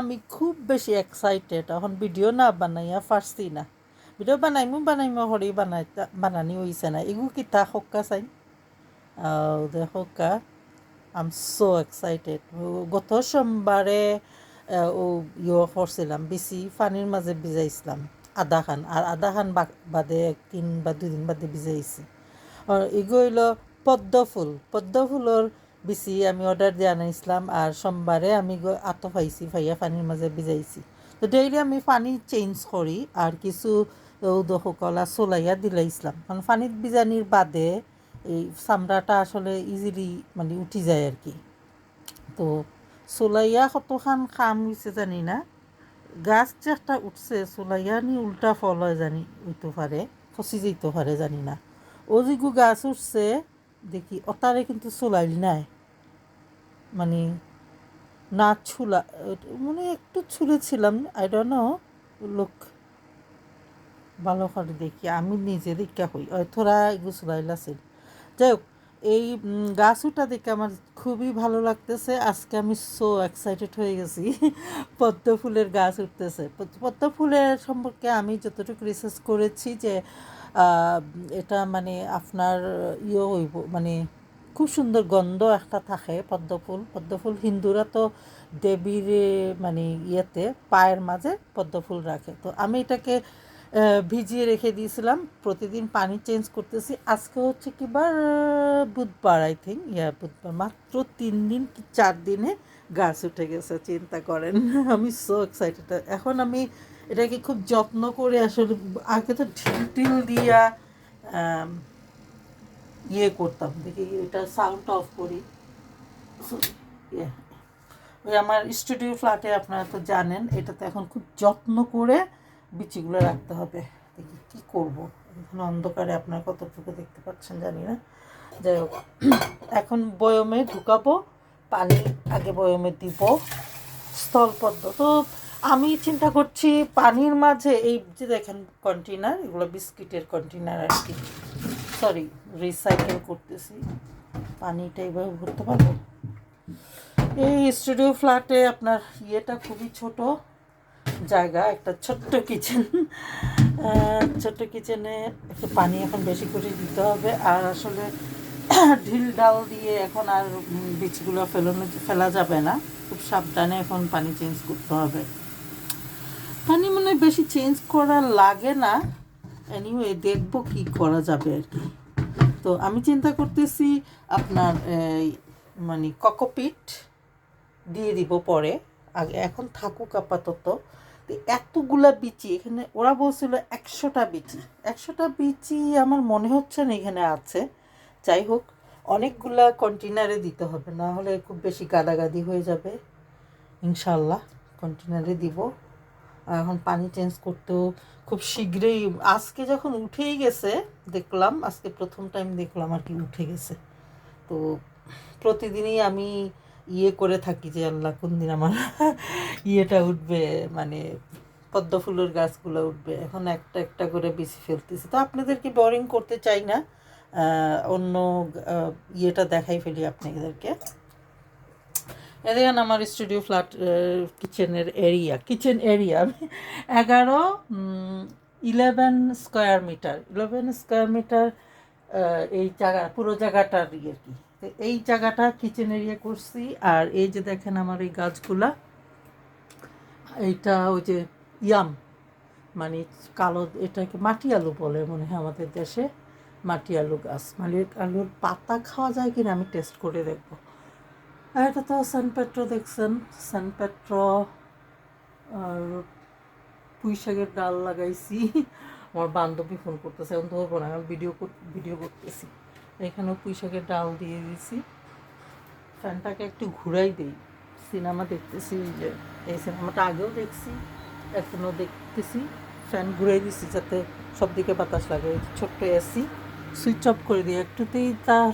আমি খুব বেশি এক্সাইটেড এখন ভিডিও না বানাইয়া পারছি না। ভিডিও বানাইমু বানাইমু, হরি বানাই বানানি হইছে না। এগু কিতা হক্কা চাই? দে হক্কা। আম সো এক্সাইটেড গত সোমবারে ও ইয়ে করছিলাম বেশি পানির মাঝে ভিজাইছিলাম, আধা খান। আর আধা খান বাদে একদিন বা দুদিন বাদে ভিজাইছি। আর হইল পদ্ম ফুল। পদ্ম ফুলের বেশি আমি অর্ডার দিয়ে আনাইছিলাম আর সোমবারে আমি আতো পাইছি ভাইয়া পানির মাঝে ভিজাইছি। তো ডেইলি আমি পানি চেঞ্জ করি আর কিছু সকলা চলাইয়া দিলাইছিলাম কারণ পানিত ভিজানির বাদে এই চামড়াটা আসলে ইজিলি মানে উঠি যায় আর কি। তো চলাইয়া কতখান খাম হয়েছে জানি না। গাছ যে একটা উঠছে চলাইয়া নি উল্টা ফল হয় জানি উঠতে পারে ফসি যেতে পারে জানি না। ও গাছ উঠছে, দেখি অতারে কিন্তু চলাইল নাই। মানে না ছুলা মানে একটু ছুলেছিলাম আই ডোন্ট নো লোক ভালো করে দেখি, আমি নিজে দেখা হই থোড়া এগুলো চুলাইল যাই হোক, এই গাছ উঠা দেখে আমার খুবই ভালো লাগতেছে, আজকে আমি সো এক্সাইটেড হয়ে গেছি, পদ্ম ফুলের গাছ উঠতেছে। পদ- পদ্ম ফুলের সম্পর্কে আমি যতটুকু রিসার্চ করেছি যে এটা মানে আপনার ইয়ে হইব মানে খুব সুন্দর গন্ধ একটা থাকে, পদ্মফুল। পদ্মফুল হিন্দুরা তো দেবীর মানে ইয়েতে, পায়ের মাঝে পদ্মফুল রাখে। তো আমি এটাকে ভিজিয়ে রেখে দিয়েছিলাম। প্রতিদিন পানি চেঞ্জ করতেছি। আজকে হচ্ছে কি বার? বুধবার আই থিঙ্ক ইয়া, বুধবার। মাত্র তিন দিন কি চার দিনে গাছ উঠে গেছে, চিন্তা করেন। আমি সো এক্সাইটেড এখন আমি এটাকে খুব যত্ন করে আসলে আগে তো ঢিল টিল দিয়া ইয়ে করতাম, দেখি এটা সাউন্ড অফ করি। Yeah. ওই আমার স্টুডিও ফ্ল্যাটে আপনারা তো জানেন, এটাতে এখন খুব যত্ন করে বিচিগুলো রাখতে হবে। দেখি কী করব। এখন অন্ধকারে আপনারা কতটুকু দেখতে পাচ্ছেন জানি না। যাই হোক, এখন বয়মে ঢুকাবো, পানি আগে বয়মে দিব। স্থলপদ্ম তো আমি চিন্তা করছি, পানির মাঝে এই যে দেখেন কন্টেনার এগুলো বিস্কিটের কন্টেনার আর কি। সরি রিসাইকেল করতেছি। পানিটা এইভাবে ভরতে পারব? এই স্টুডিও ফ্ল্যাটে আপনার ইয়েটা খুবই ছোট জায়গা, একটা ছোট্ট কিচেন ছোট্ট কিচেনে একটু পানি এখন বেশি করে দিতে হবে। আর আসলে ঢিল ডাল দিয়ে এখন আর বীজগুলো ফেলানো, ফেলা যাবে না। খুব সাবধানে এখন পানি চেঞ্জ করতে হবে। পানি মনে বেশি চেঞ্জ করা লাগে না। এনিওয়ে দেখব কি করা যাবে আর কি। তো আমি চিন্তা করতেছি আপনার মানে ককোপিট দিয়ে দিব পরে। আগে এখন থাকুক আপাতত। তো এতগুলা বিচি, এখানে ওরা বলছিল একশোটা বিচি। একশোটা বিচি আমার মনে হচ্ছে না এখানে আছে। যাই হোক, অনেকগুলা কন্টেনারে দিতে হবে। না হলে খুব বেশি গাদাগাদি হয়ে যাবে। ইনশাল্লাহ কন্টেনারে দিব। এখন পানি চেঞ্জ করতেও খুব শীঘ্রই, আজকে যখন উঠেই গেছে, দেখলাম, আজকে প্রথম টাইম দেখলাম আর কি উঠে গেছে। তো প্রতিদিনই আমি ইয়ে করে থাকি যে, আল্লাহ কোন দিন আমার ইয়েটা উঠবে মানে পদ্ম ফুলের গাছগুলো উঠবে। এখন একটা একটা করে বেশি ফেলতেছি। তো আপনাদেরকে বোরিং করতে চাই না? অন্য ইয়েটা দেখাই ফেলি আপনাদেরকে। দেখেন আমার স্টুডিও ফ্ল্যাট কিচেনের এরিয়া কিচেন এরিয়া এগারো eleven square metre eleven square metre এই জায়গা, পুরো জায়গাটার ইয়ে কি। এই জায়গাটা কিচেন এরিয়া করছি। আর এই যে দেখেন আমার এই গাছগুলা, এইটা ওই যে ইয়াম মানে কালো, এটাকে মাটি আলু বলে মনে হয় আমাদের দেশে, মাটি আলু গাছ। মানে আলুর পাতা খাওয়া যায় কিনা আমি টেস্ট করে দেখব। আর এটা তো সান পেট্রো দেখছেন? সানপেট্রো আর পুঁই শাকের ডাল লাগাইছি। আমার বান্ধবী ফোন করতেছে, এখন ধরবো না, আমি ভিডিও ভিডিও করতেছি। এখানেও পুঁই শাকের ডাল দিয়ে দিয়েছি ফ্যানটাকে একটু ঘুরাই দিই। সিনেমা দেখতেছি যে, এই সিনেমাটা আগেও দেখছি, এখনও দেখতেছি। ফ্যান ঘুরাই দিছি যাতে সব দিকে বাতাস লাগে। ছোট্ট এসি, সুইচ অফ করে দিই। একটুতেই তার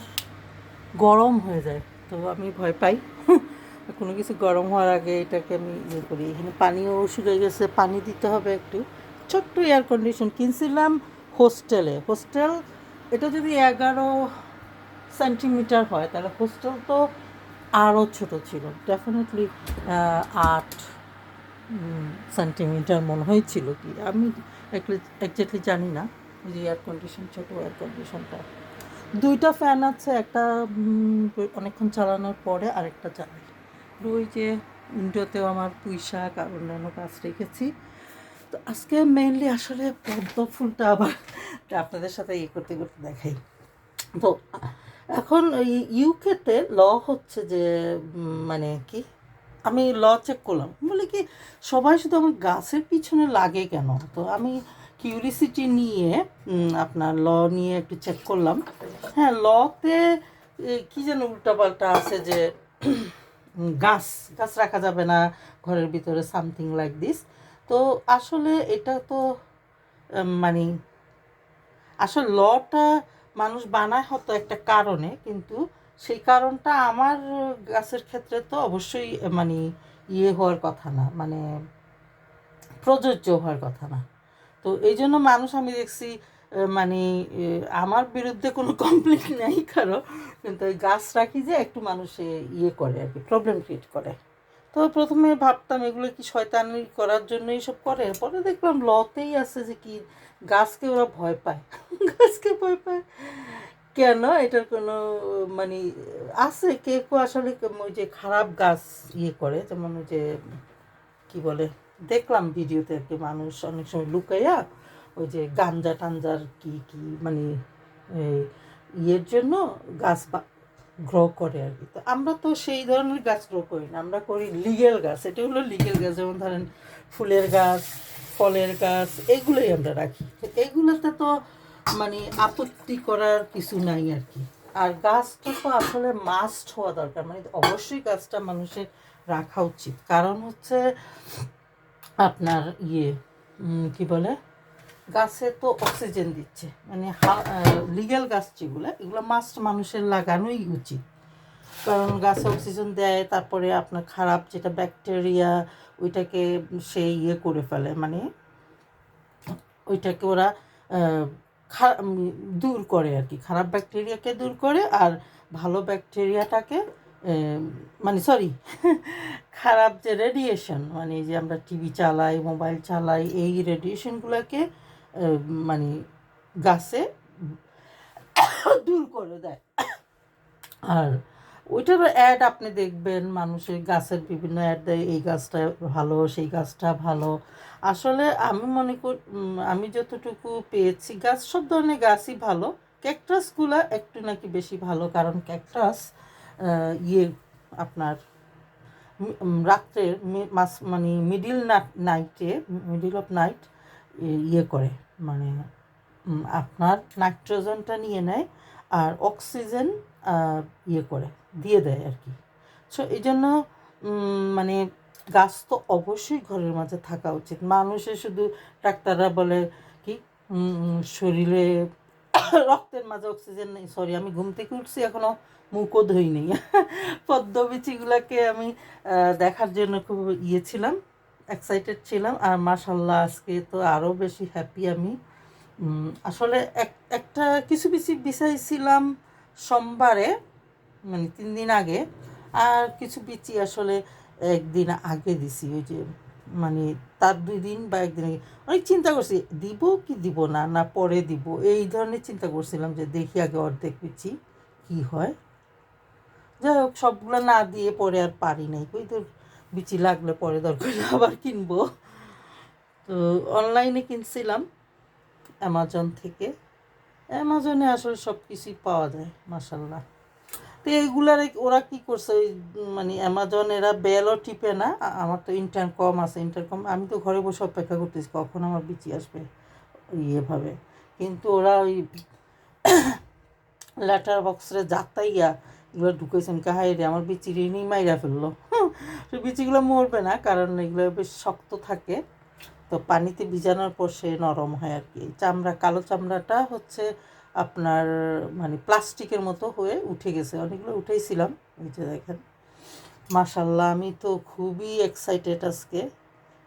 গরম হয়ে যায়। তো আমি ভয় পাই। কোনো কিছু গরম হওয়ার আগে এটাকে আমি ইয়ে করি। এখানে পানিও শুকিয়ে গেছে, পানি দিতে হবে একটু। ছোট্ট এয়ার কন্ডিশন কিনছিলাম হোস্টেলে হোস্টেল এটা যদি এগারো সেন্টিমিটার হয়, তাহলে হোস্টেল তো আরও ছোট ছিল। ডেফিনেটলি আট সেন্টিমিটার মনে হয়েছিল কি। আমি একজাক্টলি জানি না যে এয়ার কন্ডিশন ছোটো এয়ার কন্ডিশনটা দুইটা ফ্যান আছে, একটা অনেকক্ষণ চালানোর পরে আরেকটা চালাই। ওই যে উইন্ডোতেও আমার পুঁই শাক আর অন্যান্য গাছ রেখেছি। তো আজকে মেইনলি আসলে পদ্ম ফুলটা আবার আপনাদের সাথে ইয়ে করতে করতে দেখাই। তো এখন ইউকেতে ল হচ্ছে যে মানে কি? আমি ল চেক করলাম। বলে কি, সবাই শুধু আমার গাছের পিছনে লাগে কেন? তো আমি কিউরিসিটি নিয়ে আপনার ল নিয়ে একটু চেক করলাম। হ্যাঁ লতে কি যেন উল্টাপাল্টা আছে যে গাছ গাছ রাখা যাবে না, ঘরের ভিতরে সামথিং লাইক দিস তো আসলে এটা তো মানে আসলে লটা মানুষ বানায় হয়তো একটা কারণে, কিন্তু সেই কারণটা আমার গাছের ক্ষেত্রে তো অবশ্যই মানে ইয়ে হওয়ার কথা না মানে প্রযোজ্য হওয়ার কথা না। তো এই জন্য মানুষ আমি দেখছি মানে আমার বিরুদ্ধে কোনো কমপ্লেন নেই কারও, কিন্তু ওই গাছ রাখি যে একটু মানুষে ইয়ে করে আর কি প্রবলেম ক্রিয়েট করে। তো প্রথমে ভাবতাম এগুলো কি শয়তানি করার জন্য এইসব করে, পরে দেখলাম লতেই আছে যে কি গাছকে ওরা ভয় পায়। গাছকে ভয় পায়। কেন? এটার কোনো মানে আছে কেউ আসলে ওই যে খারাপ গাছ ইয়ে করে, যেমন ওই যে, কি বলে দেখলাম ভিডিওতে আর কি মানুষ অনেক সময় লুকাইয়া ওই যে গাঞ্জা টাঞ্জার কি কি মানে ইয়ের জন্য গাছ গ্রো করে আর কি। তো আমরা তো সেই ধরনের গাছ গ্রো করি না, আমরা করি লিগেল গাছ। এটা হলো লিগেল গাছ, যেমন ধরেন ফুলের গাছ, ফলের গাছ, এগুলোই আমরা রাখি। তো এগুলোতে তো মানে আপত্তি করার কিছু নাই আর কি। আর গাছটা তো আসলে মাস্ট হওয়া দরকার। মানে অবশ্যই গাছটা মানুষের রাখা উচিত। কারণ হচ্ছে আপনার ইয়ে কি বলে? গাছে তো অক্সিজেন দিচ্ছে। মানে লিগ্যাল গাছ যেগুলো, এগুলো মাস্ট মানুষের লাগানোই উচিত। কারণ গাছে অক্সিজেন দেয়, তারপরে আপনার খারাপ যেটা ব্যাকটেরিয়া ওইটাকে সে ইয়ে করে ফেলে। মানে ওইটাকে ওরা দূর করে আর কি। খারাপ ব্যাকটেরিয়াকে দূর করে আর ভালো ব্যাকটেরিয়াটাকে মানে সরি খারাপ যে রেডিয়েশন মানে যে আমরা টিভি চালাই মোবাইল চালাই, এই রেডিয়েশনগুলোকে মানে গাছে দূর করে দেয়। আর ওইটার অ্যাড আপনি দেখবেন, মানুষের গাছের বিভিন্ন অ্যাড দেয়, এই গাছটা ভালো, সেই গাছটা ভালো। আসলে আমি মনে করি আমি যতটুকু পেয়েছি, গাছ সব ধরনের গাছই ভালো। ক্যাকটাসগুলো একটু নাকি বেশি ভালো, কারণ ক্যাকটাস ইয়ে আপনার রাত্রের মাস মানে মিডিল নাইটে মিডিল অফ নাইট ইয়ে করে। মানে আপনার নাইট্রোজেনটা নিয়ে নেয় আর অক্সিজেন ইয়ে করে, দিয়ে দেয় আর কি। সো এই জন্য মানে গাছ তো অবশ্যই ঘরের মাঝে থাকা উচিত। মানুষের শুধু ডাক্তাররা বলে কি শরীরে রক্তের মাঝে অক্সিজেন নেই। সরি আমি ঘুম থেকে উঠছি এখনও। মুখও ধুই পদ্মবিচিগুলোকে আমি দেখার জন্য খুব ইয়ে ছিলাম এক্সাইটেড ছিলাম। আর মাশাল্লাহ আজকে তো আরও বেশি হ্যাপি আমি। আসলে এক, একটা কিছু বিচি বিছাইছিলাম সোমবারে মানে তিন দিন আগে। আর কিছু বিচি আসলে একদিন আগে দিছি, ওই যে মানে তার দুই দিন বা একদিন আগে। অনেক চিন্তা করছি, দিব কি দিব না না পরে দিব। এই ধরনের চিন্তা করছিলাম যে দেখি আগে অর্ধেক বিচি কি হয়। যাই হোক, সবগুলো না দিয়ে পরে আর পারি নাই। ওই তো বিচি লাগলে পরে দরকার, আবার কিনবো। তো অনলাইনে কিনছিলাম অ্যামাজন থেকে। অ্যামাজনে আসলে সব কিছুই পাওয়া যায় মাসাল্লাহ তো এইগুলার ওরা কি করছে, ওই মানে অ্যামাজন এরা বেলও টিপে না আমার তো ইন্টার কম আছে ইন্টার কম, আমি তো ঘরে বসে অপেক্ষা করতেছি, কখন আমার বিচি আসবে ইয়েভাবে কিন্তু ওরা ওই লেটার বক্সে যাতাইয়া এগুলো ঢুকেছেন কাহাই রে, আমার বিচি ঋণই মাইরা ফেলল। তো বিচিগুলো মরবে না, কারণ এগুলো বেশ শক্ত থাকে। তো পানিতে ভিজানোর পর সে নরম হয় আর কি। চামড়া, কালো চামড়াটা হচ্ছে আপনার মানে প্লাস্টিকের মতো হয়ে উঠে গেছে। অনেকগুলো উঠেইছিলাম, এই যে দেখেন। মাশাল্লাহ আমি তো খুবই এক্সাইটেড আজকে।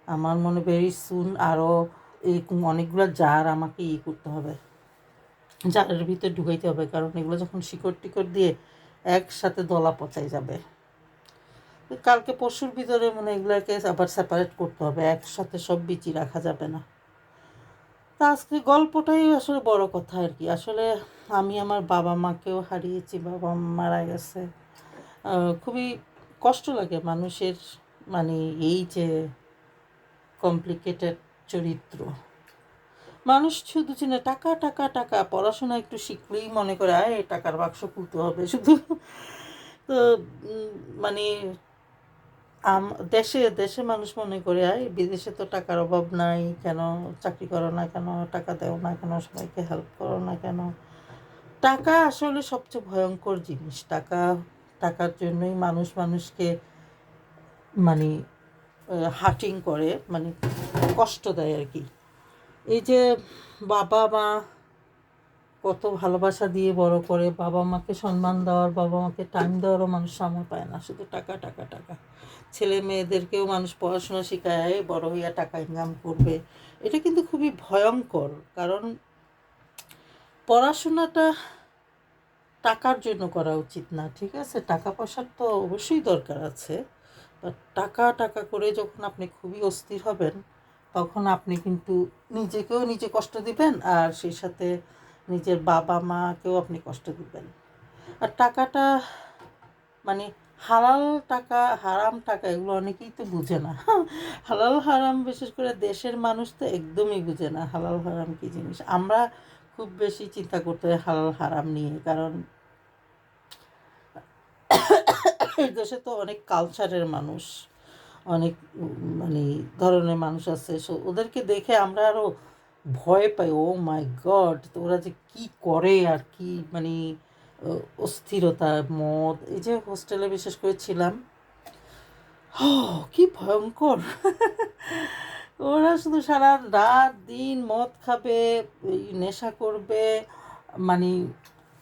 আমার মনে ভেরি সুন আরও এই অনেকগুলো জার আমাকে ই করতে হবে। জারের ভিতরে ঢুকাইতে হবে, কারণ এগুলো যখন শিকড় টিকড় দিয়ে একসাথে দলা পচাই যাবে। কালকে পরশুর ভিতরে মানে এগুলোকে আবার সেপারেট করতে হবে, একসাথে সব বিচি রাখা যাবে না। তা আজকে গল্পটাই আসলে বড় কথা আর কি। আসলে আমি আমার বাবা মাকেও হারিয়েছি, বাবা মারা গেছে। খুবই কষ্ট লাগে মানুষের মানে এই যে কমপ্লিকেটেড চরিত্র। মানুষ শুধু চিনে টাকা টাকা টাকা। পড়াশোনা একটু শিখলেই মনে করে, আয় টাকার বাক্স খুলতে হবে শুধু। তো মানে আম, দেশে দেশে মানুষ মনে করে, আয়, বিদেশে তো টাকার অভাব নাই কেন? চাকরি করো না কেন? টাকা দেও না কেন? সবাইকে হেল্প করো না কেন? টাকা আসলে সবচেয়ে ভয়ঙ্কর জিনিস। টাকা, টাকার জন্যই মানুষ মানুষকে মানে হার্টিং করে মানে কষ্ট দেয় আর কি। এই যে বাবা মা কত ভালোবাসা দিয়ে বড় করে, বাবা মাকে সম্মান দেওয়ার, বাবা মাকে টাইম দেওয়ারও মানুষ সময় পায় না। শুধু টাকা টাকা টাকা। ছেলে মেয়েদেরকেও মানুষ পড়াশোনা শেখায়, বড় হইয়া টাকা ইনকাম করবে। এটা কিন্তু খুবই ভয়ঙ্কর, কারণ পড়াশোনাটা টাকার জন্য করা উচিত না, ঠিক আছে? টাকা পয়সার তো অবশ্যই দরকার আছে। বাট টাকা টাকা করে যখন আপনি খুবই অস্থির হবেন তখন আপনি কিন্তু নিজেকেও নিজে কষ্ট দিবেন আর সেই সাথে নিজের বাবা মাকেও আপনি কষ্ট দিবেন। আর টাকাটা মানে হালাল টাকা, হারাম টাকা এগুলো অনেকেই তো বুঝে না। হালাল হারাম বিশেষ করে দেশের মানুষ তো একদমই বুঝে না হালাল হারাম কী জিনিস। আমরা খুব বেশি চিন্তা করতে হয় হালাল হারাম নিয়ে কারণ দেশে তো অনেক কালচারের মানুষ। অনেক মানে ধরনের মানুষ আছে। সো ওদেরকে দেখে আমরা আরও ভয় পাই ও মাই গড তো ওরা যে কি করে আর কি? মানে অস্থিরতা মদ। এই যে হোস্টেলে বিশেষ করে ছিলাম হ, কি ভয়ঙ্কর। ওরা শুধু সারা রাত দিন মদ খাবে নেশা করবে মানে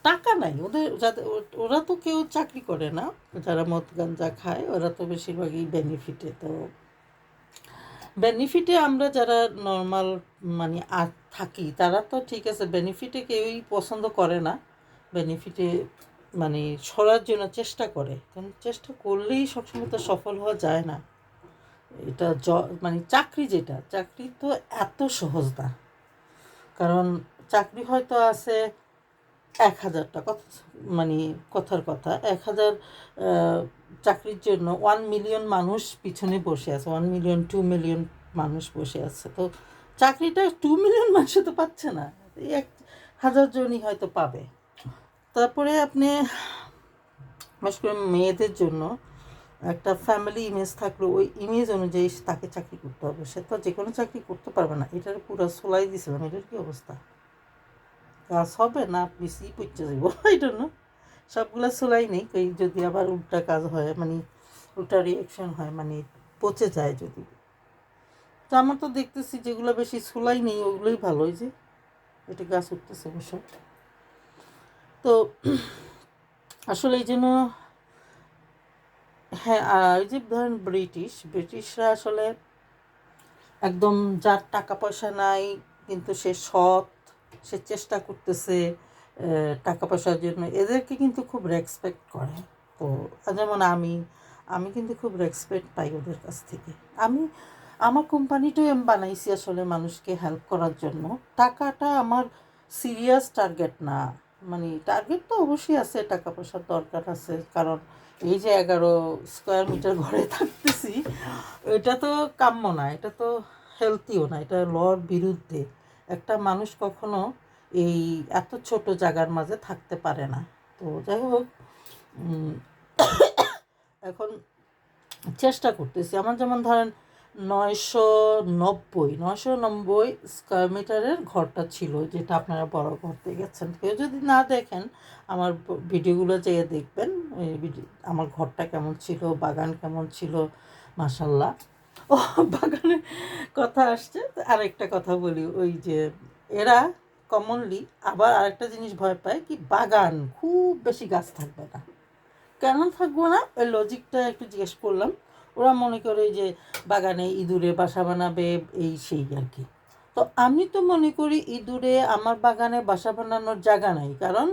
টাকা নাই। ওদের যাদের ওরা তো কেউ চাকরি করে না। যারা মদ গাঞ্জা খায়, ওরা তো বেশিরভাগই বেনিফিটে তো বেনিফিটে আমরা যারা নর্মাল মানে আ- থাকি, তারা তো ঠিক আছে বেনিফিটে কেউই পছন্দ করে না। বেনিফিটে মানে সরার জন্য চেষ্টা করে। কিন্তু চেষ্টা করলেই সবসময় তো সফল হওয়া যায় না। এটা জ মানে চাকরি যেটা, চাকরি তো এত সহজ না। কারণ চাকরি হয়তো আছে এক হাজারটা কথা মানে কথার কথা। এক হাজার চাকরির জন্য ওয়ান মিলিয়ন মানুষ পিছনে বসে আছে ওয়ান মিলিয়ন টু মিলিয়ন মানুষ বসে আছে। তো চাকরিটা টু মিলিয়ন মানুষ তো পাচ্ছে না, এক হাজার জনই হয়তো পাবে। তারপরে আপনি, বিশেষ করে মেয়েদের জন্য একটা ফ্যামিলি ইমেজ থাকলে, ওই ইমেজ অনুযায়ী তাকে চাকরি করতে হবে। সে তো যে কোনো চাকরি করতে পারবে না, এটার পুরো সোলাই দিয়েছিলাম এটার কি অবস্থা? কাজ হবে না বেশি পড়তে যাব এই জন্য সবগুলো সোলাই নেই, কই যদি আবার উল্টা কাজ হয় মানে উল্টা রিয়াকশন হয় মানে পচে যায় যদি। তো আমার তো দেখতেছি যেগুলো বেশি সোলাই নেই, ওগুলোই ভালো, ওই যে এটা গাছ উঠতেছে অবশ্য তো আসলে এই জন্য হ্যাঁ এই যে ধরেন ব্রিটিশ, ব্রিটিশরা আসলে একদম যার টাকা পয়সা নাই, কিন্তু সে সৎ সে চেষ্টা করতেছে টাকা পয়সার জন্য। এদেরকে কিন্তু খুব রেসপেক্ট করে। তো যেমন আমি আমি কিন্তু খুব রেসপেক্ট পাই ওদের কাছ থেকে। আমি, আমার কোম্পানিটাই আমি বানাইছি আসলে মানুষকে হেল্প করার জন্য। টাকাটা আমার সিরিয়াস টার্গেট না। মানে টার্গেট তো অবশ্যই আছে, টাকা পয়সার দরকার আছে। কারণ এই যে এগারো স্কোয়ার মিটার ঘরে থাকতেছি, এটা তো কাম্য না, এটা তো হেলথিও না, এটা লর বিরুদ্ধে। একটা মানুষ কখনো এই এত ছোট জায়গার মাঝে থাকতে পারে না। তো যাই হোক এখন চেষ্টা করতেছি। আমার যেমন ধরেন নয়শো নব্বই নয়শো নব্বই স্কোয়ার মিটারের ঘরটা ছিল, যেটা আপনারা বড় করতে গেছেন। কেউ যদি না দেখেন, আমার ভিডিওগুলো যেয়ে দেখবেন আমার ঘরটা কেমন ছিল, বাগান কেমন ছিল মাসাল্লাহ ও বাগানে কথা আসছে। আরেকটা কথা বলি, ওই যে এরা কমনলি আবার আরেকটা জিনিস ভয় পায় কি বাগান, খুব বেশি গাছ থাকবে না। কেন থাকব না? ওই লজিকটা একটু জিজ্ঞেস করলাম। ওরা মনে করে যে বাগানে ইঁদুরে বাসা বানাবে, এই সেই আর কি। তো আমি তো মনে করি ইঁদুরে আমার বাগানে বাসা বানানোর জায়গা নাই। কারণ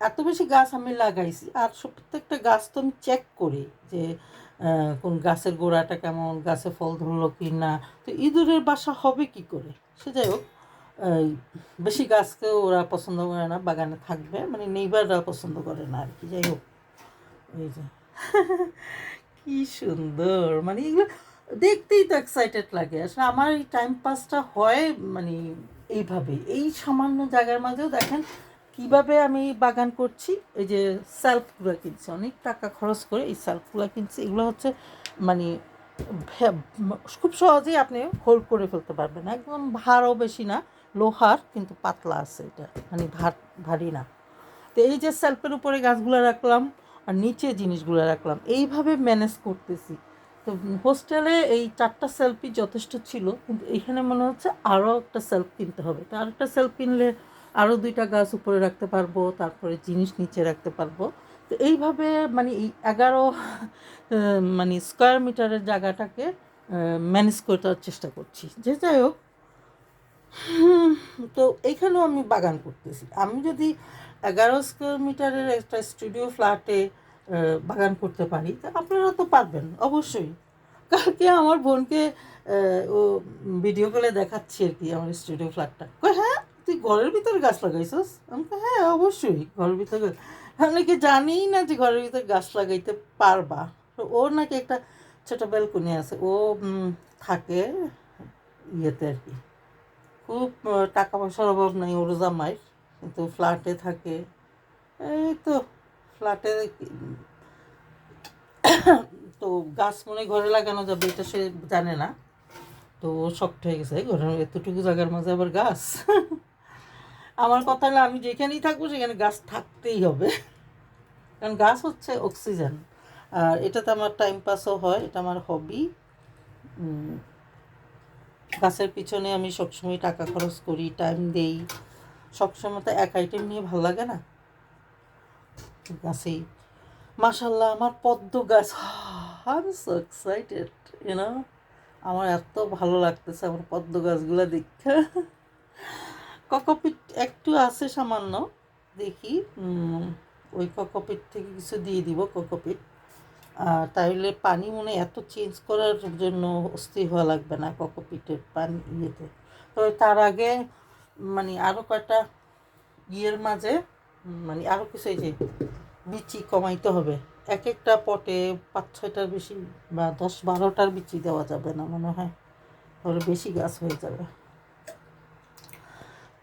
এত বেশি গাছ আমি লাগাইছি, আর প্রত্যেকটা গাছ তো আমি চেক করি যে কোন গাছের গোড়াটা কেমন, গাছে ফল ধরলো কি না তো ইঁদুরের বাসা হবে কি করে? সে যাই হোক বেশি গাছকে ওরা পছন্দ করে না, বাগানে থাকবে মানে নেইবাররা পছন্দ করে না আর কি, যাই হোক। এই যে। কি সুন্দর মানে এগুলো দেখতেই তো এক্সাইটেড লাগে। আসলে আমার এই টাইম পাসটা হয় মানে এইভাবে। এই সামান্য জায়গার মাঝেও দেখেন কীভাবে আমি বাগান করছি? এই যে সেলফগুলো কিনছি, অনেক টাকা খরচ করে এই সেলফগুলো কিনছি। এগুলো হচ্ছে মানে খুব সহজেই আপনি হোল্ড করে ফেলতে পারবেন। একদম ভারও বেশি না, লোহার, কিন্তু পাতলা আছে এটা। মানে ভার ভারী না। তো এই যে সেলফের উপরে গাছগুলো রাখলাম আর নিচে জিনিসগুলো রাখলাম, এইভাবে ম্যানেজ করতেছি। তো হোস্টেলে এই চারটা সেলফি যথেষ্ট ছিল, কিন্তু এখানে মনে হচ্ছে আরও একটা সেলফ কিনতে হবে। তো আরেকটা সেলফ কিনলে আরও দুইটা গাছ উপরে রাখতে পারব, তারপরে জিনিস নিচে রাখতে পারব। তো এইভাবে মানে এই এগারো মানে স্কোয়ার মিটারের জায়গাটাকে ম্যানেজ করার চেষ্টা করছি। যে যাই হোক তো এইখানেও আমি বাগান করতেছি। আমি যদি এগারো স্কোয়ার মিটারের একটা স্টুডিও ফ্ল্যাটে বাগান করতে পারি, তা আপনারা তো পারবেন, অবশ্যই। কালকে আমার বোনকে ও ভিডিও কলে দেখাচ্ছি আর কি, আমার স্টুডিও ফ্ল্যাটটা তুই ঘরের ভিতরে গাছ লাগাইছস? আমি কই, হ্যাঁ অবশ্যই ঘরের ভিতরে গাছ-" আমি নাকি জানিই না যে ঘরের ভিতরে গাছ লাগাইতে পারবা। তো ওর নাকি একটা ছোটো ব্যালকনি আছে ও থাকে ইয়েতে আর কি। খুব টাকা পয়সার অভাব নাই ওর জামাই কিন্তু ফ্ল্যাটে থাকে। এই তো ফ্ল্যাটে তো গাছ মনে ঘরে লাগানো যাবে এটা সে জানে না। তো শক্ত হয়ে গেছে ঘরের এতটুকু জায়গার মাঝে আবার গাছ। আমার কথা হলো, আমি যেখানেই থাকব সেখানে গাছ থাকতেই হবে। কারণ গাছ হচ্ছে অক্সিজেন। আর এটাতে আমার টাইম পাসও হয়, এটা আমার হবি গাছের পিছনে আমি সবসময় টাকা খরচ করি টাইম দেই। সবসময় তো এক আইটেম নিয়ে ভালো লাগে না। গাছেই। মাশাল্লাহ আমার পদ্ম গাছ। আই সো এক্সাইটেড ইউনো আমার এত ভালো লাগতেছে আমার পদ্ম গাছগুলো দেখতে। ককপিট একটু আছে সামান্য, দেখি ওই ককপিট থেকে কিছু দিয়ে দিব, ককপিট। আর তাহলে পানি মনে এত চেঞ্জ করার জন্য অস্থির হওয়া লাগবে না ককপিটের পানি ইয়েতে। তবে তার আগে মানে আরও কয়টা ইয়ের মাঝে মানে আরও কিছু এই যে বিচি কমাইতে হবে। এক একটা পটে পাঁচ ছয়টার বেশি বা দশ বারোটার বিচি দেওয়া যাবে না মনে হয়। তাহলে বেশি গাছ হয়ে যাবে।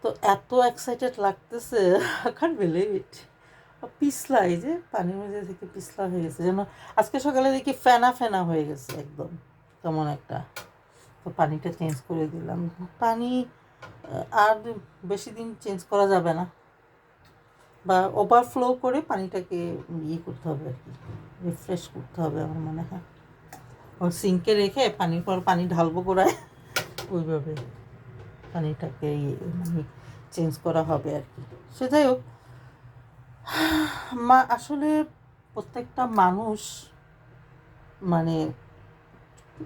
তো এত এক্সাইটেড লাগতেছে কান বিলিভ ইট পিছলা, এই যে পানির মধ্যে থেকে পিছলা হয়ে গেছে, যেন আজকে সকালে দেখি ফেনা ফেনা হয়ে গেছে একদম তেমন একটা। তো পানিটা চেঞ্জ করে দিলাম। পানি আর বেশি দিন চেঞ্জ করা যাবে না। বা ওভারফ্লো করে পানিটাকে ইয়ে করতে হবে আর কি রিফ্রেশ করতে হবে আমার মনে হয়। ও সিঙ্কে রেখে পানির পর পানি ঢালবো গোড়ায়। ওইভাবে। ইয়ে মানে চেঞ্জ করা হবে আর কি। সে যাই হোক, মা, আসলে প্রত্যেকটা মানুষ মানে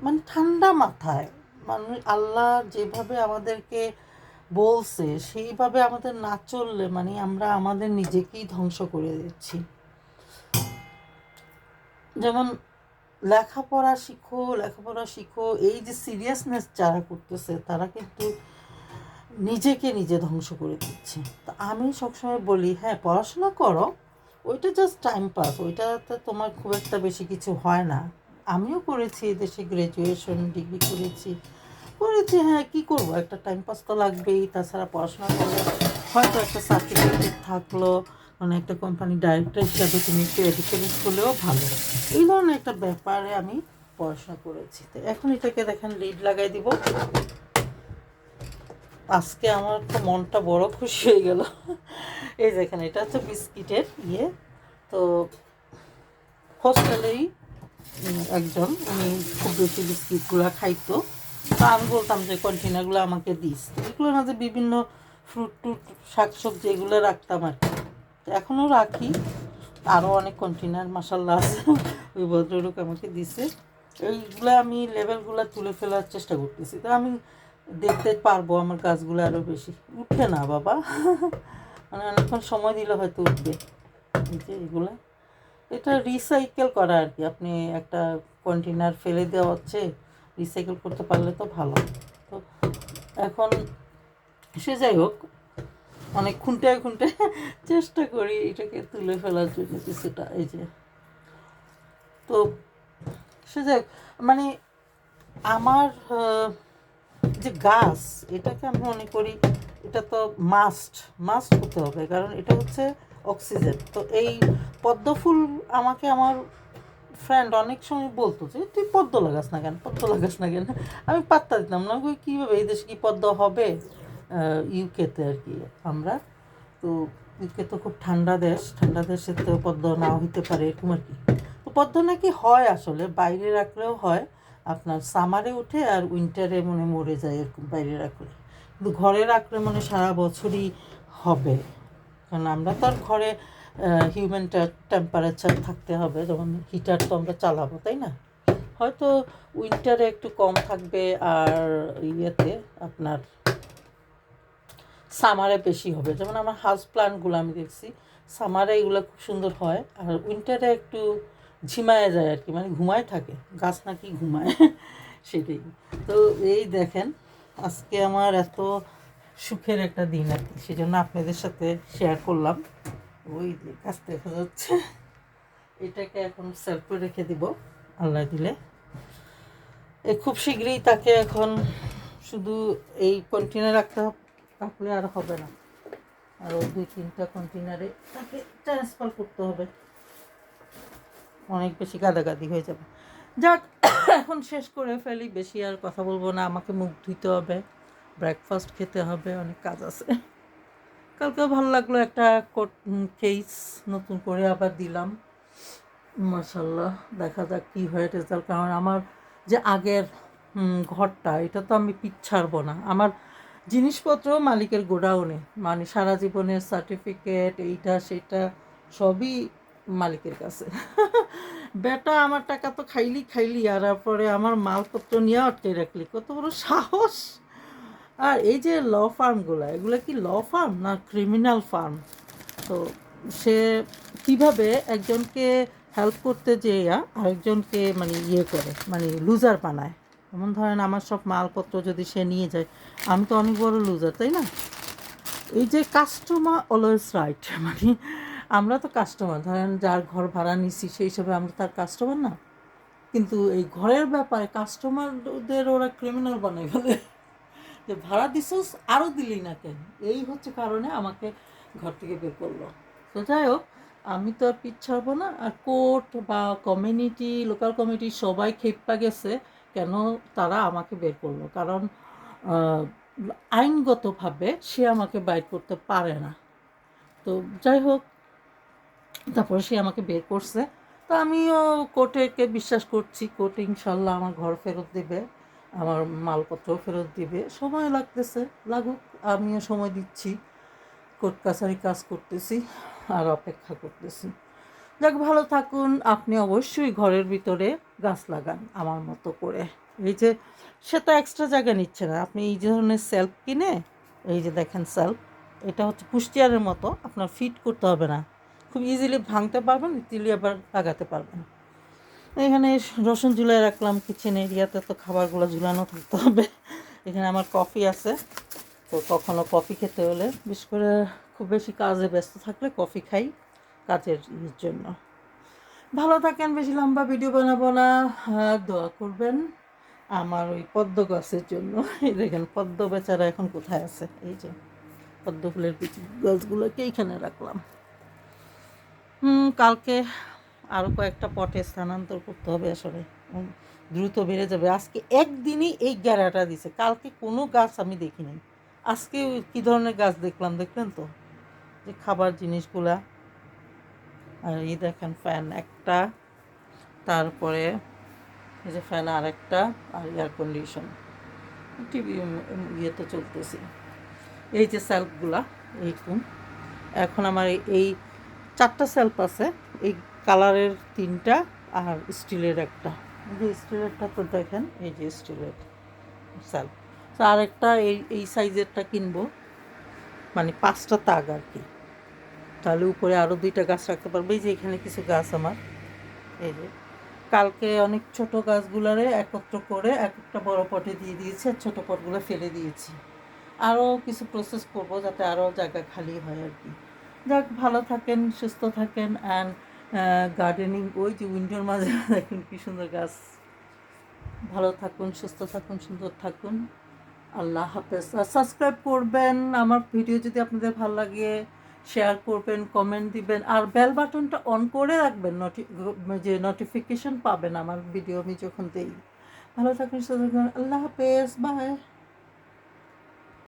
মানে ঠান্ডা মাথায় মানুষ আল্লাহ যেভাবে আমাদেরকে বলছে, সেইভাবে আমাদের না চললে মানে আমরা আমাদের নিজেকেই ধ্বংস করে দিচ্ছি। যেমন লেখাপড়া শিখো লেখাপড়া শিখো, এই যে সিরিয়াসনেস যারা করতেছে, তারা কিন্তু নিজেকে নিজে ধ্বংস করে দিচ্ছে। তো আমি সবসময় বলি হ্যাঁ পড়াশোনা করো, ওইটা জাস্ট টাইম পাস ওইটাতে তোমার খুব একটা বেশি কিছু হয় না। আমিও করেছি দেশে গ্র্যাজুয়েশন ডিগ্রি করেছি। করেছি হ্যাঁ কী করব? একটা টাইম পাস তো লাগবেই, তাছাড়া পড়াশোনা করলে হয়তো একটা সার্টিফিকেট থাকল মানে একটা কোম্পানি ডাইরেক্টর হিসাবে তুমি একটু এডুকেটেড করলেও ভালো। এই ধরনের একটা ব্যাপারে আমি পড়াশোনা করেছি। তো এখন এটাকে দেখেন লিড লাগাই দিব। আজকে আমার তো মনটা বড় খুশি হয়ে গেল। এই দেখেন এটা হচ্ছে বিস্কিটের ইয়ে। তো হোস্টেলেই একজন, উনি খুব বেশি বিস্কিটগুলো খাইতো। তো আমি বলতাম যে কন্টেনারগুলো আমাকে দিস। তো এগুলোর মাঝে বিভিন্ন ফ্রুট টুট শাকসবজি এগুলো রাখতাম আর কি। এখনও রাখি। আরও অনেক কন্টেনার মাসাল্লাহ আছে। ওই ভদ্রলোক আমাকে দিছে। এইগুলো আমি লেভেলগুলো তুলে ফেলার চেষ্টা করতেছি। তো আমি দেখতে পারব আমার গাছগুলো আরও বেশি। উঠে না, বাবা। মানে অনেকক্ষণ সময় দিলে হয়তো উঠবে। এই যে এগুলো। এটা রিসাইকেল করা আর কি। আপনি একটা কন্টেনার ফেলে দেওয়া হচ্ছে রিসাইকেল করতে পারলে তো ভালো। তো এখন সে যাই হোক, অনেক খুঁটায় খুঁটে চেষ্টা করি এটাকে তুলে ফেলার জন্য কিছুটা, এই যে। তো সে যাই মানে আমার যে গাছ, এটাকে আমি মনে করি এটা তো মাস্ট মাস্ট হতে হবে, কারণ এটা হচ্ছে অক্সিজেন তো এই পদ্ম ফুল আমাকে আমার ফ্রেন্ড অনেক সময় বলতো যে, তুই পদ্ম লাগাস না কেন? পদ্ম লাগাস না কেন? আমি পাত্তা দিতাম না কই কীভাবে এই দেশে কি পদ্ম হবে? ইউকেতে আর কি আমরা। তো ইউকে তো খুব ঠান্ডা দেশ, ঠান্ডা দেশে তো পদ্ম না হইতে পারে, এরকম আর কি। তো পদ্ম নাকি হয় আসলে, বাইরে রাখলেও হয়। আপনার সামারে উঠে আর উইন্টারে মনে মরে যায় এরকম বাইরে রাখলে কিন্তু ঘরে রাখলে মনে সারা বছরই হবে। কারণ আমরা তো আর ঘরে হিউম্যান টেম্পারেচার থাকতে হবে যেমন হিটার তো আমরা চালাবো, তাই না? হয়তো উইন্টারে একটু কম থাকবে আর ইয়েতে আপনার সামারে বেশি হবে। যেমন আমার হাউস প্লান্টগুলো আমি দেখছি, সামারে এগুলো খুব সুন্দর হয়, আর উইন্টারে একটু ঝিমায় যায় আর কি মানে ঘুমায় থাকে, গাছ নাকি ঘুমায়, সেটাই। তো এই দেখেন, আজকে আমার এত সুখের একটা দিন আর কি, সেজন্য আপনাদের সাথে শেয়ার করলাম। ওই গাছ দেখা যাচ্ছে, এটাকে এখন সেলফে রেখে দিব, আল্লাহ দিলে। এ খুব শীঘ্রই তাকে এখন শুধু এই কন্টেনার রাখতে রাখলে আর হবে না। আরও দুই তিনটা কন্টেনারে তাকে ট্রান্সফার করতে হবে। অনেক বেশি গাদাগাদি হয়ে যাবে। যাক, এখন শেষ করে ফেলি, বেশি আর কথা বলব না, আমাকে মুখ ধুইতে হবে ব্রেকফাস্ট খেতে হবে, অনেক কাজ আছে। কালকে ভালো লাগল একটা কোট কেস নতুন করে আবার দিলাম। মাসাল্লাহ দেখা যাক কী হয় রেজাল্ট কারণ আমার যে আগের ঘরটা, এটা তো আমি পিছাড়বো না। আমার জিনিসপত্র মালিকের গোডাউনে মানে সারা জীবনের সার্টিফিকেট এইটা, সেটা, সবই মালিকের কাছে। বেটা, আমার টাকা তো খাইলি খাইলি, আর তারপরে আমার মালপত্র নিয়ে আটকে রাখলি। কত বড় সাহস! আর এই যে ল ফার্মগুলো, এগুলো কি ল ফার্ম না ক্রিমিনাল ফার্ম? তো সে কীভাবে একজনকে হেল্প করতে যেয়ে আরেকজনকে মানে ইয়ে করে মানে লুজার বানায়? যেমন ধরেন আমার সব মালপত্র যদি সে নিয়ে যায়, আমি তো অনেক বড় লুজার, তাই না? এই যে কাস্টমার অলওয়েজ রাইট মানে আমরা তো কাস্টমার ধরেন যার ঘর ভাড়া নিচ্ছি সেই হিসাবে আমরা তার কাস্টমার না। কিন্তু এই ঘরের ব্যাপারে কাস্টমারদের ওরা ক্রিমিনাল বানাই ফেলে। যে ভাড়া দিছোস আরও দিলি না কেন? এই হচ্ছে কারণে আমাকে ঘর থেকে বের করল। তো যাই হোক, আমি তো আর পিছ ছাড়বো না। আর কোর্ট বা কমিউনিটি লোকাল কমিটি সবাই খেপা গেছে কেন তারা আমাকে বের করল। কারণ আইনগতভাবে সে আমাকে বাইর করতে পারে না। তো যাই হোক তারপরে সে আমাকে বের করছে। তো আমিও কোর্টেকে বিশ্বাস করছি, কোর্ট ইনশাল্লাহ আমার ঘর ফেরত দেবে, আমার মালপত্র ফেরত দিবে। সময় লাগতেছে, লাগুক, আমিও সময় দিচ্ছি। কোর্ট কাছারি কাজ করতেছি আর অপেক্ষা করতেছি। যাক, ভালো থাকুন, আপনি অবশ্যই ঘরের ভিতরে গাছ লাগান আমার মতো করে। এই যে, সে তো এক্সট্রা জায়গা নিচ্ছে না। আপনি এই ধরনের সেলফ কিনে, এই যে দেখেন সেলফ এটা হচ্ছে পুষ্টিয়ারের মতো, আপনার ফিট করতে হবে না। খুব ইজিলি ভাঙতে পারবেন ইজিলি আবার লাগাতে পারবেন। এখানে রসুন ঝুলাই রাখলাম কিচেন এরিয়াতে, তো খাবারগুলো ঝুলানো থাকতে হবে। এখানে আমার কফি আছে। তো কখনো কফি খেতে হলে বিশেষ করে খুব বেশি কাজে ব্যস্ত থাকলে কফি খাই কাজের জন্য। ভালো থাকেন, বেশি লম্বা ভিডিও বানাবো না। আর দোয়া করবেন আমার ওই পদ্ম গাছের জন্য। এই দেখেন, পদ্ম বেচারা এখন কোথায় আছে? এই যে, পদ্ম ফুলের গাছগুলোকে এইখানে রাখলাম। কালকে আরও কয়েকটা পটে স্থানান্তর করতে হবে আসলে। দ্রুত বেড়ে যাবে। আজকে একদিনই এই গ্যারাটা দিছে। কালকে কোনো গাছ আমি দেখিনি। আজকে কী ধরনের গাছ দেখলাম, দেখলেন তো? যে খাবার জিনিসগুলা। আর এই দেখেন ফ্যান একটা, তারপরে এই যে ফ্যান আরেকটা, আর এয়ার কন্ডিশন। টিভি ইয়েতে চলতেছে। এই যে সেলফগুলা এইরকম এখন আমার এই চারটা সেলফ আছে, এই কালারের তিনটা আর স্টিলের একটা। যে স্টিলেরটা তো দেখেন, এই যে স্টিলের সেলফ তো আরেকটা এই এই সাইজেরটা কিনবো মানে পাঁচটা তাগ আর কি। তাহলে উপরে আরও দুইটা গাছ রাখতে পারব। এই যে এখানে কিছু গাছ আমার। এই যে, কালকে অনেক ছোট গাছগুলারে একত্র করে এক একটা বড় পটে দিয়ে দিয়েছি আর ছোটো পটগুলো ফেলে দিয়েছি। আরও কিছু প্রসেস করব যাতে আরও জায়গা খালি হয় আর কি। যাক, ভালো থাকেন, সুস্থ থাকেন অ্যান্ড গার্ডেনিং ওই যে উইন্ডোর মাঝে দেখুন কী সুন্দর গাছ। ভালো থাকুন, সুস্থ থাকুন, সুন্দর থাকুন। আল্লাহ হাফেজ। আর সাবস্ক্রাইব করবেন, আমার ভিডিও যদি আপনাদের ভালো লাগে শেয়ার করবেন কমেন্ট দিবেন, আর বেল বাটনটা অন করে রাখবেন নোটি যে নোটিফিকেশন পাবেন আমার ভিডিও আমি যখন দিই। ভালো থাকুন, সুস্থ থাকুন, আল্লাহ হাফেজ বাই